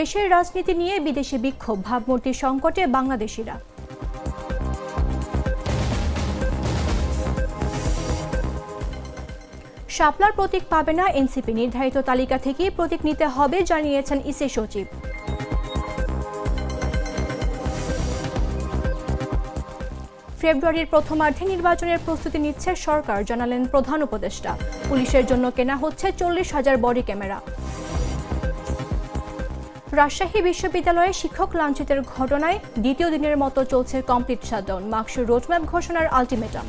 দেশের রাজনীতি নিয়ে বিদেশি বিক্ষোভ, ভাবমূর্তি সংকটে বাংলাদেশিরা। শাপলার প্রতীক পাবে না এনসিপি। নির্ধারিত তালিকা থেকেই প্রতীক নিতে হবে জানিয়েছেন ইসি সচিব। ফেব্রুয়ারির প্রথমার্ধে নির্বাচনের প্রস্তুতি নিচ্ছে সরকার, জানালেন প্রধান উপদেষ্টা। পুলিশের জন্য কেনা হচ্ছে চল্লিশ হাজার বডি ক্যামেরা। রাজশাহী বিশ্ববিদ্যালয়ে শিক্ষক লাঞ্ছিতের ঘটনায় দ্বিতীয় দিনের মতো চলছে কমপ্লিট শাটডাউন মার্কসের রোডম্যাপ ঘোষণার আলটিমেটাম।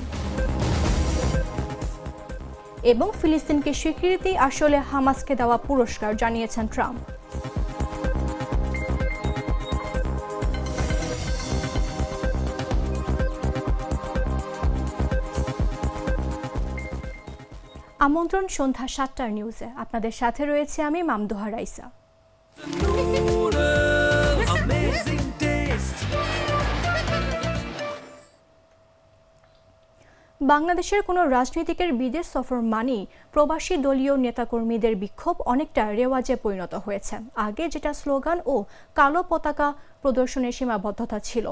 এবং ফিলিস্তিনকে স্বীকৃতি আসলে হামাসকে দেওয়া পুরস্কার, জানিয়েছেন ট্রাম্প। আমন্ত্রণ সন্ধ্যা সাতটার নিউজে। আপনাদের সাথে রয়েছে আমি মামদোহা রাইসা. বাংলাদেশের কোনো রাজনীতিকের বিদেশ সফর মানি প্রবাসী দলীয় নেতাকর্মীদের বিক্ষোভ অনেকটা রেওয়াজে পরিণত হয়েছে। আগে যেটা স্লোগান ও কালো পতাকা প্রদর্শনের সীমাবদ্ধতা ছিল।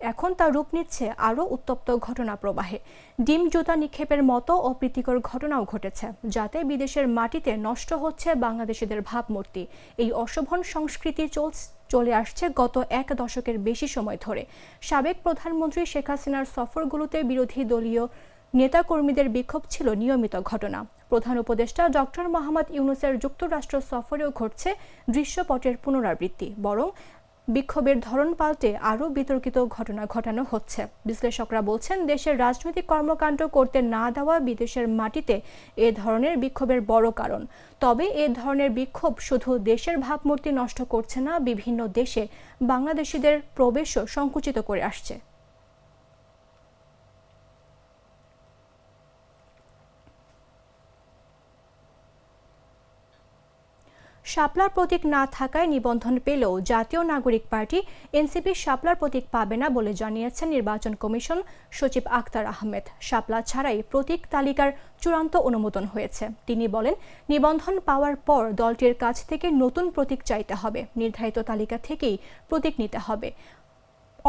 এখন তা রূপ নিচ্ছে আরও উত্তপ্ত ঘটনা প্রবাহে ডিম জুতা নিক্ষেপের মতো অপ্রীতিকর ঘটনাও ঘটেছে, যাতে বিদেশের মাটিতে নষ্ট হচ্ছে বাংলাদেশিদের ভাবমূর্তি। এই অশোভন সংস্কৃতি চলছে, চলে আসছে গত এক দশকের বেশি সময় ধরে। সাবেক প্রধানমন্ত্রী শেখ হাসিনার সফরগুলোতে বিরোধী দলীয় নেতাকর্মীদের বিক্ষোভ ছিল নিয়মিত ঘটনা। প্রধান উপদেষ্টা ডক্টর মোহাম্মদ ইউনুসের যুক্তরাষ্ট্র সফরেও ঘটছে দৃশ্যপটের পুনরাবৃত্তি, বরং বিক্ষোভের ধরন পাল্টে আরও বিতর্কিত ঘটনা ঘটানো হচ্ছে। বিশ্লেষকরা বলছেন, দেশের রাজনৈতিক কর্মকাণ্ড করতে না দেওয়া বিদেশের মাটিতে এ ধরনের বিক্ষোভের বড় কারণ। তবে এ ধরনের বিক্ষোভ শুধু দেশের ভাবমূর্তি নষ্ট করছে না, বিভিন্ন দেশে বাংলাদেশিদের প্রবেশও সংকুচিত করে আসছে। শাপলার প্রতীক না থাকায় নিবন্ধন পেলেও জাতীয় নাগরিক পার্টি এনসিপি শাপলার প্রতীক পাবে না বলে জানিয়েছেন নির্বাচন কমিশন সচিব আক্তার আহমেদ। শাপলা ছাড়াই প্রতীক তালিকার চূড়ান্ত অনুমোদন হয়েছে। তিনি বলেন নিবন্ধন পাওয়ার পর দলটির কাছ থেকে নতুন প্রতীক চাইতে হবে। নির্ধারিত তালিকা থেকেই প্রতীক নিতে হবে।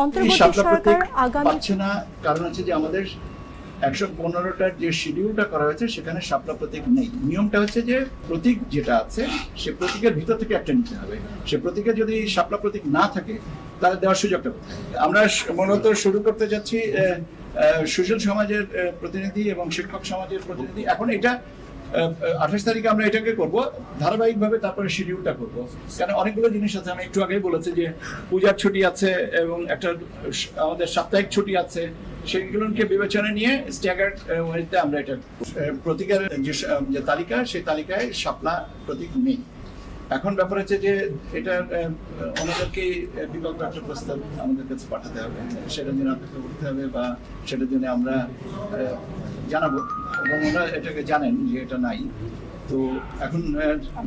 অন্তর্বর্তী সরকার আগামী কারণ যে আমাদের একশো পনেরোটার যে শিডিউলটা করা হয়েছে, সেখানে প্রতীক নেই। নিয়মটা হচ্ছে যে, প্রতীক যেটা আছে, সে প্রতীকের ভিতর থেকে একটা নিতে হবে। সে প্রতীকে যদি প্রতীক না থাকে, তাহলে দেওয়ার সুযোগটা আমরা মূলত শুরু করতে যাচ্ছি সুশীল সমাজের প্রতিনিধি এবং শিক্ষক সমাজের প্রতিনিধি। এখন এটা আঠাশ তারিখে আমরা এটাকে করব, ধারাবাহিকভাবে তারপরে শিডিউলটা করব। কারণ অনেকগুলো জিনিস আছে, আমি একটু আগেই বলেছি যে, পূজার ছুটি আছে এবং একটা আমাদের সাপ্তাহিক ছুটি আছে। সেগুলোকে বিবেচনা নিয়ে স্ট্যাগার্ড ওয়েতে আমরা এটা আহ, প্রতীকের যে তালিকা সেই তালিকায় শাপলা প্রতীক নেই। এখন ব্যাপার হচ্ছে যে এটা ওনাদেরকে বিকল্প একটা প্রস্তাব আমাদের কাছে পাঠাতে হবে। সেটার জন্য অপেক্ষা করতে হবে বা সেটার জন্য আমরা জানাব। এবং ওনারা এটাকে জানেন যে এটা নাই। তো এখন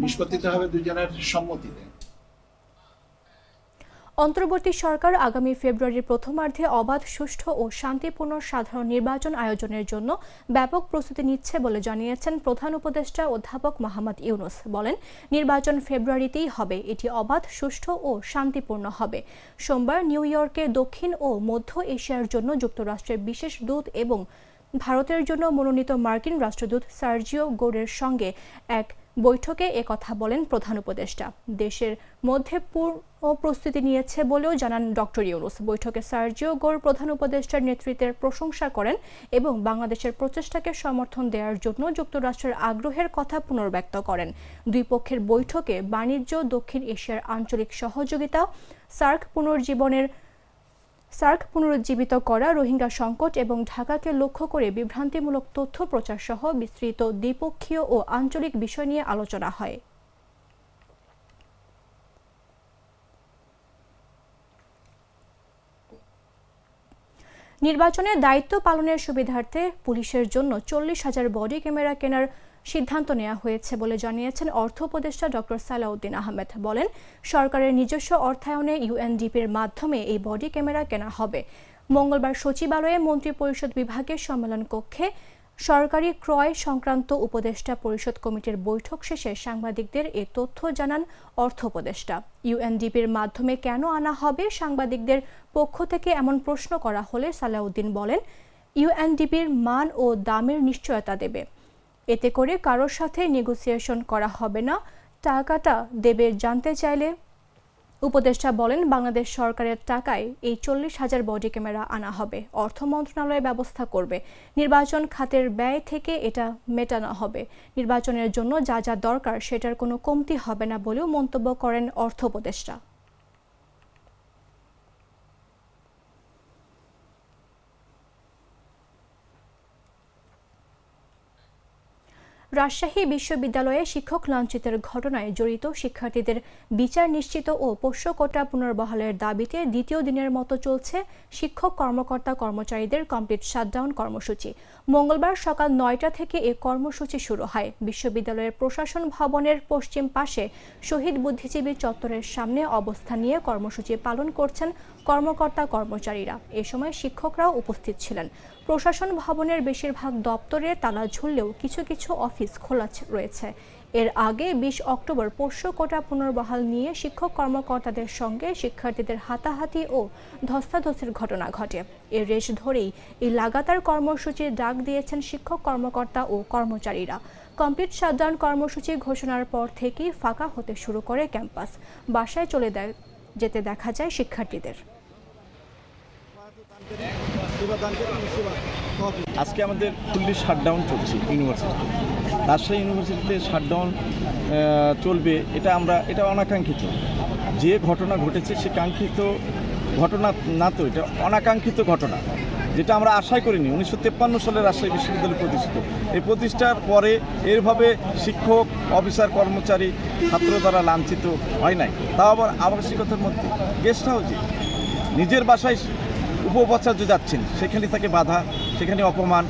নিষ্পত্তিতে হবে দুজনের সম্মতিতে। অন্তর্বর্তী সরকার আগামী ফেব্রুয়ারির প্রথমার্ধে অবাধ, সুষ্ঠু ও শান্তিপূর্ণ সাধারণ নির্বাচন আয়োজনের জন্য ব্যাপক প্রস্তুতি নিচ্ছে বলে জানিয়েছেন প্রধান উপদেষ্টা অধ্যাপক মোহাম্মদ ইউনুস। বলেন, নির্বাচন ফেব্রুয়ারিতেই হবে। এটি অবাধ, সুষ্ঠু ও শান্তিপূর্ণ হবে। সোমবার নিউ ইয়র্কে দক্ষিণ ও মধ্য এশিয়ার জন্য যুক্তরাষ্ট্রের বিশেষ দূত এবং ভারতের জন্য মনোনীত মার্কিন রাষ্ট্রদূত সার্জিও গোরের সঙ্গে এক বৈঠকে একথা বলেন প্রধান উপদেষ্টা। দেশের মধ্যে পূর্ণ প্রস্তুতি নিয়েছে বলেও জানান ডক্টর ইউনুস। বৈঠকে সার্জিও গোর প্রধান উপদেষ্টার নেতৃত্বের প্রশংসা করেন এবং বাংলাদেশের প্রচেষ্টাকে সমর্থন দেওয়ার জন্য যুক্তরাষ্ট্রের আগ্রহের কথা পুনর্ব্যক্ত করেন। দুই পক্ষের বৈঠকে বাণিজ্য দক্ষিণ এশিয়ার আঞ্চলিক সহযোগিতা, সার্ক পুনর্জীবনের সার্ক পুনরুজ্জীবিত করা, রোহিঙ্গা সংকট এবং ঢাকাকে লক্ষ্য করে বিভ্রান্তিমূলক তথ্য প্রচার সহ বিস্তৃত দ্বিপক্ষীয় ও আঞ্চলিক বিষয় নিয়ে আলোচনা হয়। নির্বাচনে দায়িত্ব পালনের সুবিধার্থে পুলিশের জন্য চল্লিশ হাজার বডি ক্যামেরা কেনার সিদ্ধান্ত নেওয়া হয়েছে বলে জানিয়েছেন অর্থ উপদেষ্টা ডক্টর সালাউদ্দিন আহমেদ। বলেন, সরকারের নিজস্ব অর্থায়নে ইউএনডিপির মাধ্যমে এই বডি ক্যামেরা কেনা হবে। মঙ্গলবার সচিবালয়ে মন্ত্রিপরিষদ বিভাগের সম্মেলন কক্ষে সরকারি ক্রয় সংক্রান্ত উপদেষ্টা পরিষদ কমিটির বৈঠক শেষে সাংবাদিকদের এ তথ্য জানান অর্থ উপদেষ্টা। ইউএনডিপির মাধ্যমে কেন আনা হবে সাংবাদিকদের পক্ষ থেকে এমন প্রশ্ন করা হলে সালাউদ্দিন বলেন, ইউএনডিপির মান ও দামের নিশ্চয়তা দেবে। এতে করে কারোর সাথে নেগোসিয়েশন করা হবে না। টাকাটা দেবে জানতে চাইলে উপদেষ্টা বলেন, বাংলাদেশ সরকারের টাকায় এই চল্লিশ হাজার বডি ক্যামেরা আনা হবে। অর্থ মন্ত্রণালয় ব্যবস্থা করবে। নির্বাচন খাতের ব্যয় থেকে এটা মেটানো হবে। নির্বাচনের জন্য যা যা দরকার সেটার কোনো কমতি হবে না বলেও মন্তব্য করেন অর্থ উপদেষ্টা। রাজশাহী বিশ্ববিদ্যালয়ে শিক্ষক লাঞ্ছিতের ঘটনায় জড়িত শিক্ষার্থীদের বিচার নিশ্চিত ও পোষ্য কোটা পুনর্বহালের দাবিতে দ্বিতীয় দিনের মতো চলছে শিক্ষক কর্মকর্তা কর্মচারীদের কমপ্লিট শাটডাউন কর্মসূচি। মঙ্গলবার সকাল নয়টা থেকে এ কর্মসূচি শুরু হয়। বিশ্ববিদ্যালয়ের প্রশাসন ভবনের পশ্চিম পাশে শহীদ বুদ্ধিজীবী চত্বরের সামনে অবস্থান নিয়ে কর্মসূচি পালন করছেন কর্মকর্তা কর্মচারীরা। এ সময় শিক্ষকরাও উপস্থিত ছিলেন। প্রশাসন ভবনের বেশিরভাগ দপ্তরে তালা ঝুললেও কিছু কিছু অফিস খোলা রয়েছে। এর আগে বিশ অক্টোবর পোষ্য কোটা পুনর্বহাল নিয়ে শিক্ষক কর্মকর্তাদের সঙ্গে শিক্ষার্থীদের হাতাহাতি ও ধস্তাধস্তির ঘটনা ঘটে। এর রেশ ধরেই এই লাগাতার কর্মসূচির ডাক দিয়েছেন শিক্ষক কর্মকর্তা ও কর্মচারীরা। কমপ্লিট শাটডাউন কর্মসূচি ঘোষণার পর থেকেই ফাঁকা হতে শুরু করে ক্যাম্পাস। বাসায় চলে যেতে দেখা যায় শিক্ষার্থীদের। আজকে আমাদের ফুল্লি শাটডাউন চলছে ইউনিভার্সিটিতে রাজশাহী ইউনিভার্সিটিতে শাটডাউন চলবে, এটা আমরা, এটা অনাকাঙ্ক্ষিত। যে ঘটনা ঘটেছে, সে কাঙ্ক্ষিত ঘটনা না তো, এটা অনাকাঙ্ক্ষিত ঘটনা। যেটা আমরা আশাই করিনি, উনিশশো তেপ্পান্ন সালে রাজশাহী বিশ্ববিদ্যালয় প্রতিষ্ঠিত। এই প্রতিষ্ঠার পরে এরভাবে শিক্ষক, অফিসার, কর্মচারী, ছাত্র দ্বারা লাঞ্ছিত হয় নাই। তাও আবার আবাসিকতার মধ্যে। গেস্ট হাউসে নিজের বাসায় উপোপাচার্য যাচ্ছেন। সেখানে তাকে বাধা, সেখানে অপমান।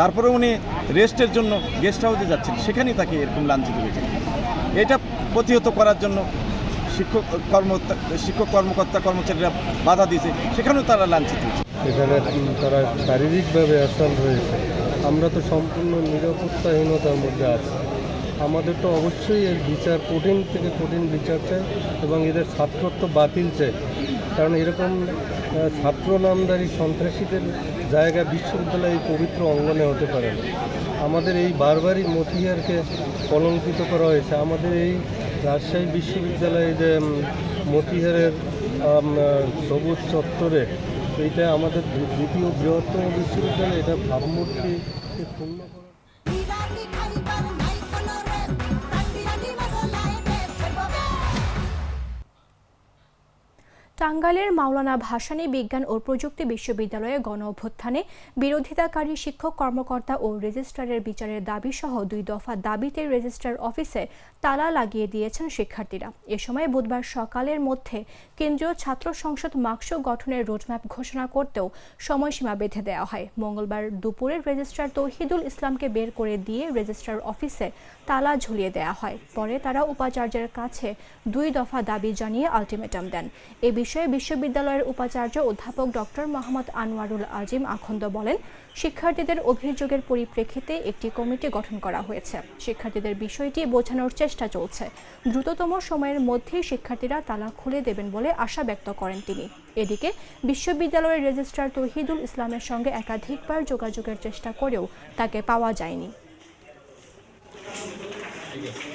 তারপরে উনি রেস্টের জন্য গেস্ট হাউসে যাচ্ছেন। সেখানেই তাকে এরকম লাঞ্ছিত হয়েছে এটা প্রতিহত করার জন্য শিক্ষক, কর্ম, শিক্ষক কর্মকর্তা, কর্মচারীরা বাধা দিয়েছে। সেখানেও তারা লাঞ্ছিত হয়েছে। এখানে তারা শারীরিকভাবে অ্যাসাল্ট হয়েছে। আমরা তো সম্পূর্ণ নিরাপত্তাহীনতার মধ্যে আছি। আমাদের তো অবশ্যই এর বিচার কঠিন থেকে কঠিন বিচার চাই এবং এদের ছাত্রত্ব বাতিল চাই। কারণ এরকম ছাত্র নামদারি সন্ত্রাসীদের জায়গা বিশ্ববিদ্যালয় এই পবিত্র অঙ্গনে হতে পারে আমাদের এই বারবারই মতিহারকে কলঙ্কিত করা হয়েছে। আমাদের এই রাজশাহী বিশ্ববিদ্যালয়ে যে মতিহারের সবুজ চত্বরে, এইটা আমাদের দ্বিতীয় বৃহত্তম বিশ্ববিদ্যালয়, এটা ভাবমূর্তি পূর্ণ টাঙ্গাইলের মাওলানা ভাসানী বিজ্ঞান ও প্রযুক্তি বিশ্ববিদ্যালয়ে গণ অভ্যুত্থানে বিরোধিতাকারী শিক্ষক, কর্মকর্তা ও রেজিস্ট্রারের বিচারের দাবি সহ দুই দফা দাবিতে রেজিস্ট্রার অফিসে তালা লাগিয়ে দিয়েছেন শিক্ষার্থীরা। এ সময় বুধবার সকালের মধ্যে কেন্দ্রীয় ছাত্র সংসদ মাকসু গঠনের রোডম্যাপ ঘোষণা করতেও সময়সীমা বেঁধে দেওয়া হয়। মঙ্গলবার দুপুরে রেজিস্ট্রার তৌহিদুল ইসলামকে বের করে দিয়ে রেজিস্ট্রার অফিসে তালা ঝুলিয়ে দেওয়া হয়। পরে তারা উপাচার্যের কাছে দুই দফা দাবি জানিয়ে আলটিমেটাম দেন। এ বিষয়ে বিশ্ববিদ্যালয়ের উপাচার্য অধ্যাপক ডক্টর মোহাম্মদ আনোয়ারুল আজিম আখন্দ বলেন, শিক্ষার্থীদের অভিযোগের পরিপ্রেক্ষিতে একটি কমিটি গঠন করা হয়েছে। শিক্ষার্থীদের বিষয়টি বোঝানোর চেষ্টা চলছে। দ্রুততম সময়ের মধ্যেই শিক্ষার্থীরা তালা খুলে দেবেন বলে আশা ব্যক্ত করেন তিনি। এদিকে বিশ্ববিদ্যালয়ের রেজিস্ট্রার তহিদুল ইসলামের সঙ্গে একাধিকবার যোগাযোগের চেষ্টা করেও তাকে পাওয়া যায়নি। 알겠어.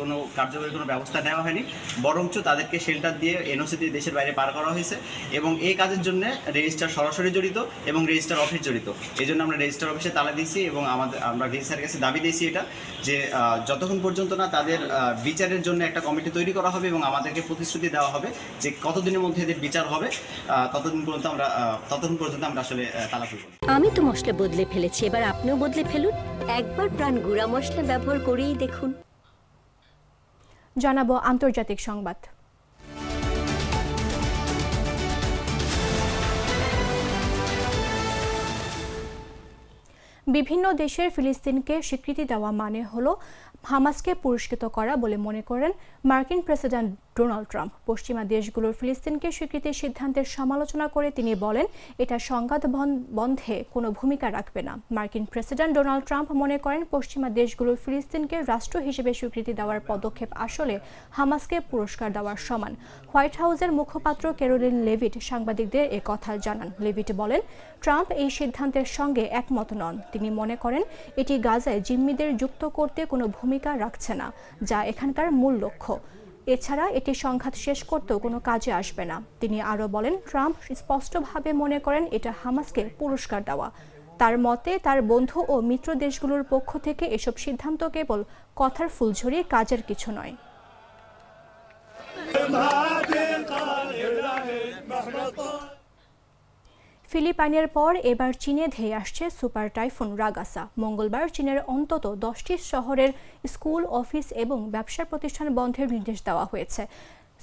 কোনো কার্যকরী কোনো ব্যবস্থা নেওয়া হয়নি। বরঞ্চ তাদেরকে শেল্টার দিয়ে এনওসি দিয়ে দেশের বাইরে পার করা হয়েছে এবং এই কাজের জন্য রেজিস্টার সরাসরি জড়িত এবং রেজিস্টার অফিস জড়িত। এই জন্য আমরা রেজিস্টার অফিসে তালা দিয়েছি এবং আমাদের, আমরা রেজিস্টারের কাছে দাবি দিয়েছি এটা যে যতক্ষণ পর্যন্ত না তাদের বিচারের জন্য একটা কমিটি তৈরি করা হবে এবং আমাদেরকে প্রতিশ্রুতি দেওয়া হবে যে কতদিনের মধ্যে এদের বিচার হবে ততদিন পর্যন্ত আমরা ততক্ষণ পর্যন্ত আমরা আসলে তালা খুলব আমি তো মশলা বদলে ফেলেছি, এবার আপনিও বদলে ফেলুন। একবার প্রাণ গুঁড়া মশলা ব্যবহার করেই দেখুন। জানাব আন্তর্জাতিক সংবাদ। বিভিন্ন দেশের ফিলিস্তিনকে স্বীকৃতি দেওয়া মানে হলো হামাসকে পুরস্কৃত করা বলে মনে করেন মার্কিন প্রেসিডেন্ট ডোনাল্ড ট্রাম্প। পশ্চিমা দেশগুলোর ফিলিস্তিনকে স্বীকৃতির সিদ্ধান্তের সমালোচনা করে তিনি বলেন, এটা সংঘাত বন্ধে কোনো ভূমিকা রাখবে না। মার্কিন প্রেসিডেন্ট ডোনাল্ড ট্রাম্প মনে করেন, পশ্চিমা দেশগুলোর ফিলিস্তিনকে রাষ্ট্র হিসেবে স্বীকৃতি দেওয়ার পদক্ষেপ আসলে হামাসকে পুরস্কার দেওয়ার সমান। হোয়াইট হাউসের মুখপাত্র ক্যারোলিন লেভিট সাংবাদিকদের এ কথা জানান। লেভিট বলেন, ট্রাম্প এই সিদ্ধান্তের সঙ্গে একমত নন। তিনি মনে করেন, এটি গাজায় জিম্মিদের যুক্ত করতে কোনো ভূমিকা রাখছে না, যা এখানকার মূল লক্ষ্য। এছাড়া এটি সংঘাত শেষ করতেও কোনো কাজে আসবে না। তিনি আরও বলেন, ট্রাম্প স্পষ্টভাবে মনে করেন এটা হামাসকে পুরস্কার দেওয়া। তার মতে, তার বন্ধু ও মিত্র দেশগুলোর পক্ষ থেকে এসব সিদ্ধান্ত কেবল কথার ফুলঝুরি, কাজের কিছু নয়। ফিলিপাইনের পর এবার চীনে ধেয়ে আসছে সুপার টাইফুন রাগাসা। মঙ্গলবার চীনের অন্তত দশটি শহরের স্কুল, অফিস এবং ব্যবসা প্রতিষ্ঠান বন্ধের নির্দেশ দেওয়া হয়েছে।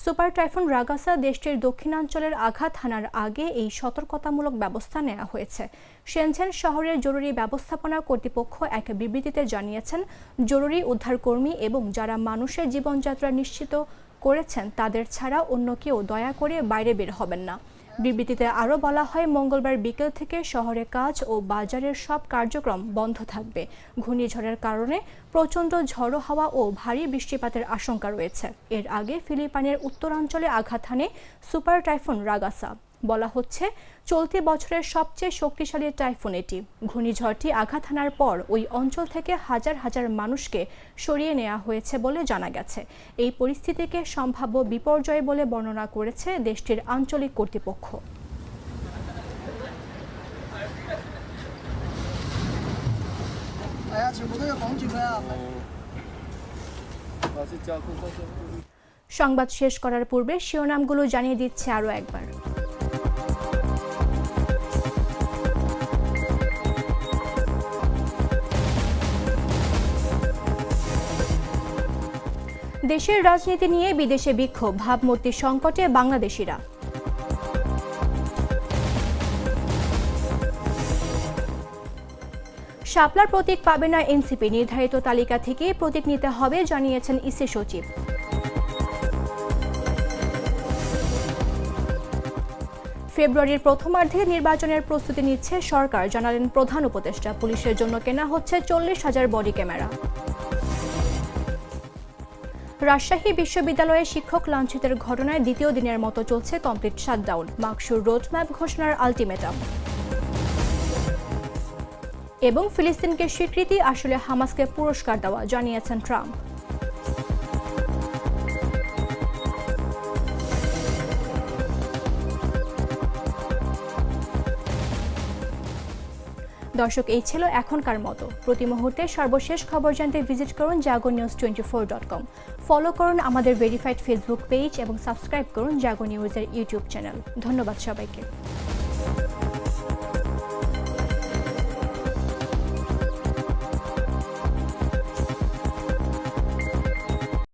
সুপার টাইফুন রাগাসা দেশটির দক্ষিণাঞ্চলের আঘাত হানার আগে এই সতর্কতামূলক ব্যবস্থা নেওয়া হয়েছে। শেনঝেন শহরের জরুরি ব্যবস্থাপনা কর্তৃপক্ষ এক বিবৃতিতে জানিয়েছেন, জরুরি উদ্ধারকর্মী এবং যারা মানুষের জীবনযাত্রা নিশ্চিত করেছেন, তাদের ছাড়া অন্য কেউ দয়া করে বাইরে বের হবেন না। বিবৃতিতে আরও বলা হয়, মঙ্গলবার বিকেল থেকে শহরে কাজ ও বাজারের সব কার্যক্রম বন্ধ থাকবে। ঘূর্ণিঝড়ের কারণে প্রচণ্ড ঝড়ো হাওয়া ও ভারী বৃষ্টিপাতের আশঙ্কা রয়েছে। এর আগে ফিলিপাইনের উত্তরাঞ্চলে আঘাত হানে সুপার টাইফুন রাগাসা। বলা হচ্ছে, চলতি বছরের সবচেয়ে শক্তিশালী টাইফুন এটি। ঘূর্ণিঝড়টি আঘাত হানার পর ওই অঞ্চল থেকে হাজার হাজার মানুষকে সরিয়ে নেওয়া হয়েছে বলে জানা গেছে। এই পরিস্থিতিকে সম্ভাব্য বিপর্যয় বলে বর্ণনা করেছে দেশটির আঞ্চলিক কর্তৃপক্ষ। সংবাদ শেষ করার পূর্বে শিরোনামগুলো জানিয়ে দিচ্ছে আরও একবার। দেশের রাজনীতি নিয়ে বিদেশে বিক্ষোভ ভাবমূর্তি সংকটে বাংলাদেশিরা। শাপলার প্রতীক পাবে না এনসিপি, নির্ধারিত তালিকা থেকে প্রতীক নিতে হবে, জানিয়েছেন ইসি সচিব। ফেব্রুয়ারির প্রথমার্ধে নির্বাচনের প্রস্তুতি নিচ্ছে সরকার, জানালেন প্রধান উপদেষ্টা। পুলিশের জন্য কেনা হচ্ছে চল্লিশ হাজার বডি ক্যামেরা। রাজশাহী বিশ্ববিদ্যালয়ে শিক্ষক লাঞ্ছিতের ঘটনায় দ্বিতীয় দিনের মতো চলছে কমপ্লিট শাটডাউন। মাকসুর রোডম্যাপ ঘোষণার আলটিমেটাম। এবং ফিলিস্তিনকে স্বীকৃতি, আসলে হামাসকে পুরস্কার দেওয়া, জানিয়েছেন ট্রাম্প। দর্শক, এই ছিল এখনকার মতো। প্রতি মুহূর্তে সর্বশেষ খবর জানতে ভিজিট করুন Jago news twenty four dot com. Follow করুন আমাদের ভেরিফাইড ফেসবুক পেজ এবং সাবস্ক্রাইব করুন জাগো নিউজের ইউটিউব চ্যানেল ধন্যবাদ সবাইকে।